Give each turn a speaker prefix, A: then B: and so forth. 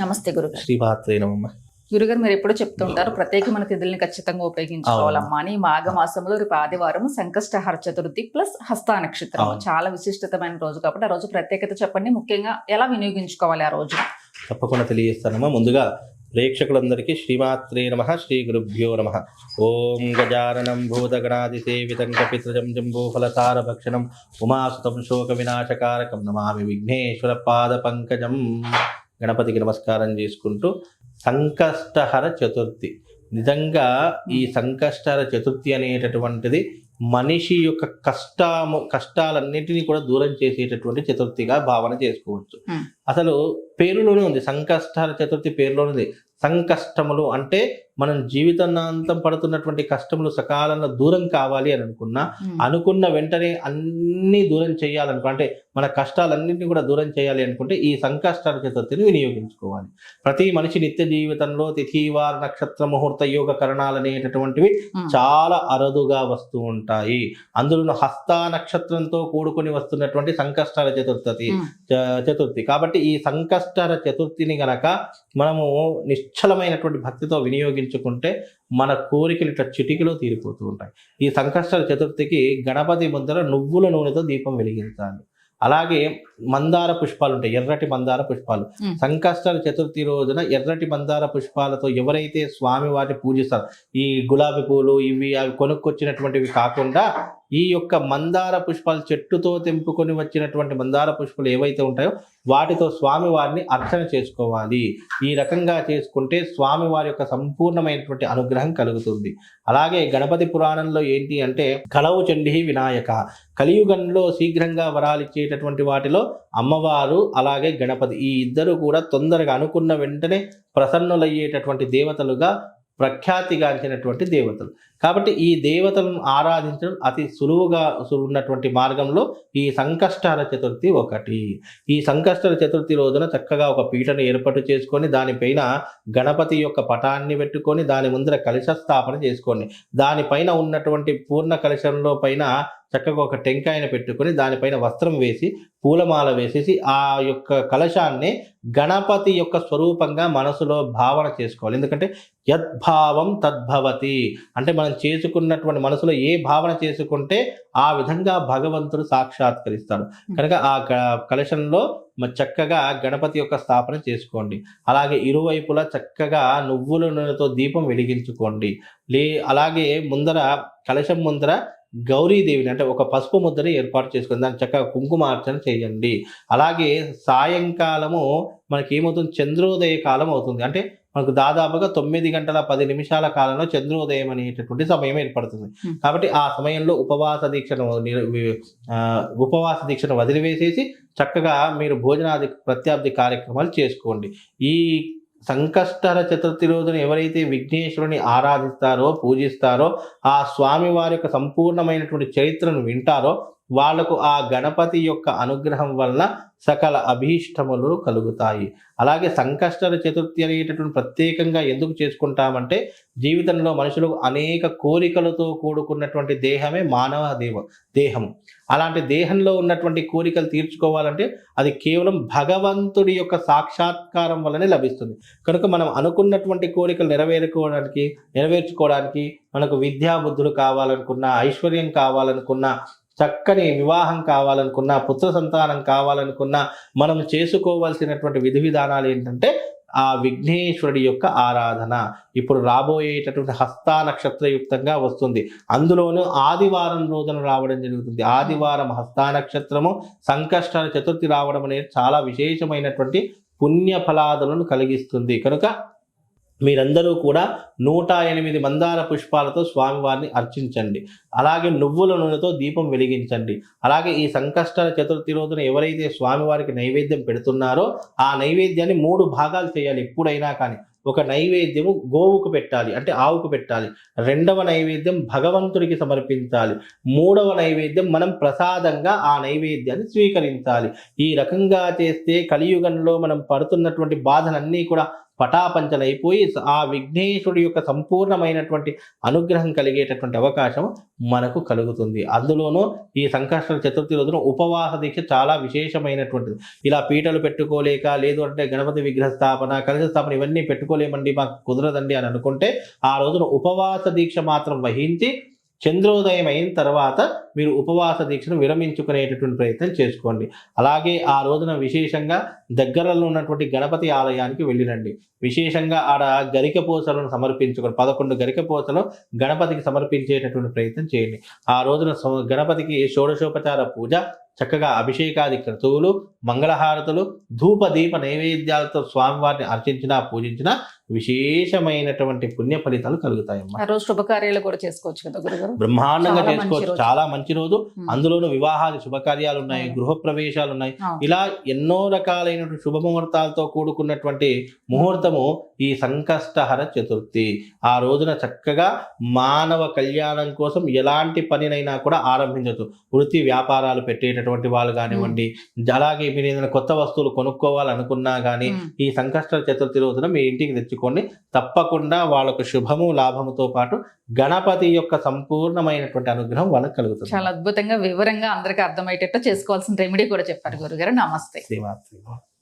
A: నమస్తే గురుగారు.
B: శ్రీమాత్రే నమమ్మ
A: గురుగారు మీరు ఎప్పుడూ చెప్తుంటారు ప్రత్యేకమైన తిథుల్ని ఖచ్చితంగా ఉపయోగించుకోవాలమ్మా అని. మాఘ మాసంలో రేపు ఆదివారం సంకష్టహర చతుర్థి ప్లస్ హస్త నక్షత్రం. చాలా విశిష్టతమైన రోజు కాబట్టి ఆ రోజు ప్రత్యేకత చెప్పండి. ముఖ్యంగా ఎలా వినియోగించుకోవాలి ఆ రోజు?
B: తప్పకుండా తెలియజేస్తానమ్మా. ముందుగా ప్రేక్షకులందరికీ శ్రీమాత్రే నమ శ్రీ గురుభ్యో నమ. ఓం గజాననం భూతగణాది సేవితం కపిత్రజం జంబూఫలసార భక్షణం ఉమాసుతం శోక వినాశకారకం నమామి విఘ్నేశ్వర పాద పంకజం. గణపతికి నమస్కారం చేసుకుంటూ సంకష్టహర చతుర్థి. నిజంగా ఈ సంకష్టహర చతుర్థి అనేటటువంటిది మనిషి యొక్క కష్టము కష్టాలన్నింటినీ కూడా దూరం చేసేటటువంటి చతుర్థిగా భావన చేసుకోవచ్చు. అసలు పేరులోనే ఉంది. సంకష్టహర చతుర్థి పేరులోనే ఉంది. సంకష్టములు అంటే మనం జీవితాంతం పడుతున్నటువంటి కష్టములు సకాలంలో దూరం కావాలి అని అనుకున్నా. అనుకున్న వెంటనే అన్ని దూరం చేయాలనుకో అంటే మన కష్టాలన్నింటినీ కూడా దూరం చేయాలి అనుకుంటే ఈ సంకష్టాల చతుర్థిని వినియోగించుకోవాలి. ప్రతి మనిషి నిత్య జీవితంలో తిథివార నక్షత్ర ముహూర్త యోగ కరణాలు అనేటటువంటివి. చాలా అరుదుగా వస్తూ ఉంటాయి. అందులో హస్త నక్షత్రంతో కూడుకొని వస్తున్నటువంటి సంకష్టాల చతుర్థి చతుర్థి. కాబట్టి ఈ సంకష్టాల చతుర్థిని గనక మనము నిశ్చలమైనటువంటి భక్తితో వినియోగించుకుంటే మన కోరికలు ఇట్లా చిటికలో తీరిపోతూ ఉంటాయి. ఈ సంకష్టాల చతుర్థికి గణపతి ముందర నువ్వుల నూనెతో దీపం వెలిగించాలి. అలాగే మందార పుష్పాలు ఉంటాయి. ఎర్రటి మందార పుష్పాలు.
A: మ్.
B: సంకష్టాల చతుర్థి రోజున ఎర్రటి మందార పుష్పాలతో ఎవరైతే స్వామి వారిని పూజిస్తారో ఈ గులాబీ పూలు ఇవి అవి కొనుక్కొచ్చినటువంటివి కాకుండా ఈ యొక్క మందార పుష్పాలు చెట్టుతో తెంపుకొని వచ్చినటువంటి మందార పుష్పాలు ఏవైతే ఉంటాయో వాటితో స్వామి వారిని అర్చన చేసుకోవాలి. ఈ రకంగా చేసుకుంటే స్వామి వారి యొక్క సంపూర్ణమైనటువంటి అనుగ్రహం కలుగుతుంది. అలాగే గణపతి పురాణంలో ఏంటి అంటే కలవు చండి వినాయక. కలియుగంలో శీఘ్రంగా వరాలిచ్చేటటువంటి వాటిలో అమ్మవారు అలాగే గణపతి ఈ ఇద్దరు కూడా తొందరగా అనుకున్న వెంటనే ప్రసన్నులయ్యేటటువంటి దేవతలుగా ప్రఖ్యాతిగాంచినటువంటి దేవతలు. కాబట్టి ఈ దేవతలను ఆరాధించడం అతి సులువుగా ఉన్నటువంటి మార్గంలో ఈ సంకష్టాల చతుర్థి ఒకటి. ఈ సంకష్టాల చతుర్థి రోజున చక్కగా ఒక పీటను ఏర్పాటు చేసుకొని దానిపైన గణపతి యొక్క పటాన్ని పెట్టుకొని దాని ముందర కలశ స్థాపన చేసుకోండి. దానిపైన ఉన్నటువంటి పూర్ణ కలశంలో పైన చక్కగా ఒక టెంకాయను పెట్టుకొని దానిపైన వస్త్రం వేసి పూలమాల వేసేసి ఆ యొక్క కలశాన్ని గణపతి యొక్క స్వరూపంగా మనసులో భావన చేసుకోవాలి. ఎందుకంటే యద్భావం తద్భవతి. అంటే మనం చేసుకున్నటువంటి మనసులో ఏ భావన చేసుకుంటే ఆ విధంగా భగవంతుడు సాక్షాత్కరిస్తాడు. కనుక ఆ క- కలశంలో చక్కగా గణపతి యొక్క స్థాపన చేసుకోండి. అలాగే ఇరువైపులా చక్కగా నువ్వుల నూనెతో దీపం వెలిగించుకోండి. లే అలాగే ముందర కలశం ముందర గౌరీదేవిని అంటే ఒక పసుపు ముద్దని ఏర్పాటు చేసుకొని దాన్ని చక్కగా కుంకుమార్చన చేయండి. అలాగే సాయంకాలము మనకి ఏమవుతుంది చంద్రోదయ కాలం అవుతుంది. అంటే మనకు దాదాపుగా తొమ్మిది గంటల పది నిమిషాల కాలంలో చంద్రోదయం అనేటటువంటి సమయం ఏర్పడుతుంది. కాబట్టి ఆ సమయంలో ఉపవాస దీక్షను ఉపవాస దీక్షను వదిలివేసేసి చక్కగా మీరు భోజనాది ప్రత్యాబ్ది కార్యక్రమాలు చేసుకోండి. ఈ సంకష్టర చతుర్థి రోజున ఎవరైతే విఘ్నేశ్వరుని ఆరాధిస్తారో పూజిస్తారో ఆ స్వామి వారి యొక్క సంపూర్ణమైనటువంటి చరిత్రను వింటారో వాళ్ళకు ఆ గణపతి యొక్క అనుగ్రహం వలన సకల అభీష్టములు కలుగుతాయి. అలాగే సంకష్టర చతుర్థి అనేటటువంటి ప్రత్యేకంగా ఎందుకు చేసుకుంటామంటే జీవితంలో మనుషులు అనేక కోరికలతో కూడుకున్నటువంటి దేహమే మానవ దేవ దేహం అలాంటి దేహంలో ఉన్నటువంటి కోరికలు తీర్చుకోవాలంటే అది కేవలం భగవంతుడి యొక్క సాక్షాత్కారం వల్లనే లభిస్తుంది. కనుక మనం అనుకున్నటువంటి కోరికలు నెరవేరుకోవడానికి నెరవేర్చుకోవడానికి మనకు విద్యాబుద్ధులు కావాలనుకున్నా ఐశ్వర్యం కావాలనుకున్నా చక్కని వివాహం కావాలనుకున్నా పుత్ర సంతానం కావాలనుకున్నా మనం చేసుకోవాల్సినటువంటి విధి విధానాలు ఏంటంటే ఆ విఘ్నేశ్వరుడి యొక్క ఆరాధన. ఇప్పుడు రాబోయేటటువంటి హస్త నక్షత్రయుక్తంగా వస్తుంది. అందులోనూ ఆదివారం రోజున రావడం జరుగుతుంది. ఆదివారం హస్త నక్షత్రము సంకష్ట చతుర్థి రావడం అనేది చాలా విశేషమైనటువంటి పుణ్య ఫలాదులను కలిగిస్తుంది. కనుక మీరందరూ కూడా నూట ఎనిమిది మందార పుష్పాలతో స్వామివారిని అర్చించండి. అలాగే నువ్వుల నూనెతో దీపం వెలిగించండి. అలాగే ఈ సంకష్ట చతుర్థి రోజున ఎవరైతే స్వామివారికి నైవేద్యం పెడుతున్నారో ఆ నైవేద్యాన్ని మూడు భాగాలు చేయాలి. ఎప్పుడైనా కానీ ఒక నైవేద్యము గోవుకు పెట్టాలి అంటే ఆవుకు పెట్టాలి. రెండవ నైవేద్యం భగవంతుడికి సమర్పించాలి. మూడవ నైవేద్యం మనం ప్రసాదంగా ఆ నైవేద్యాన్ని స్వీకరించాలి. ఈ రకంగా చేస్తే కలియుగంలో మనం పడుతున్నటువంటి బాధలన్నీ కూడా పటాపంచలైపోయి ఆ విఘ్నేశ్వరుడి యొక్క సంపూర్ణమైనటువంటి అనుగ్రహం కలిగేటటువంటి అవకాశం మనకు కలుగుతుంది. అందులోనూ ఈ సంకష్ట చతుర్థి రోజున ఉపవాస దీక్ష చాలా విశేషమైనటువంటిది. ఇలా పీటలు పెట్టుకోలేక లేదు అంటే గణపతి విగ్రహ స్థాపన కలశ స్థాపన ఇవన్నీ పెట్టుకోలేమండి మాకు కుదరదండి అని అనుకుంటే ఆ రోజున ఉపవాస దీక్ష మాత్రం వహించి చంద్రోదయం అయిన తర్వాత మీరు ఉపవాస దీక్షను విరమించుకునేటటువంటి ప్రయత్నం చేసుకోండి. అలాగే ఆ రోజున విశేషంగా దగ్గరలో ఉన్నటువంటి గణపతి ఆలయానికి వెళ్ళిరండి. విశేషంగా ఆడ గరిక పూసలను సమర్పించుకొని పదకొండు గరిక పూసలు గణపతికి సమర్పించేటటువంటి ప్రయత్నం చేయండి. ఆ రోజున గణపతికి షోడశోపచార పూజ చక్కగా అభిషేకాది క్రతువులు మంగళహారతులు ధూప దీప నైవేద్యాలతో స్వామివారిని అర్చించినా పూజించినా విశేషమైనటువంటి పుణ్య ఫలితాలు కలుగుతాయమ్మా
A: రోజు శుభకార్యాలు కూడా చేసుకోవచ్చు కదా గురుగారు
B: బ్రహ్మాండంగా చేసుకోవచ్చు. చాలా మంచి రోజు. అందులోనూ వివాహాది శుభకార్యాలు ఉన్నాయి. గృహ ప్రవేశాలు ఉన్నాయి. ఇలా ఎన్నో రకాలైనటువంటి శుభముహూర్తాలతో కూడుకున్నటువంటి ముహూర్తము ఈ సంకష్టహర చతుర్థి ఆ రోజున చక్కగా మానవ కళ్యాణం కోసం ఎలాంటి పనినైనా కూడా ఆరంభించవచ్చు వృత్తి వ్యాపారాలు పెట్టేటటువంటి వాళ్ళు కానివ్వండి అలాగే మీరు ఏదైనా కొత్త వస్తువులు కొనుక్కోవాలనుకున్నా కానీ. ఈ సంకష్ట చతుర్థి రోజున మీ ఇంటికి తెచ్చుకోండి తప్పకుండా వాళ్ళకు శుభము లాభముతో పాటు గణపతి యొక్క సంపూర్ణమైనటువంటి అనుగ్రహం వాళ్ళకి కలుగుతుంది.
A: చాలా అద్భుతంగా వివరంగా అందరికీ అర్థమయ్యేటట్టు చేసుకోవాల్సిన రెమెడీ కూడా చెప్పారు గురుగారు. నమస్తే.
B: శ్రీమాత్రి.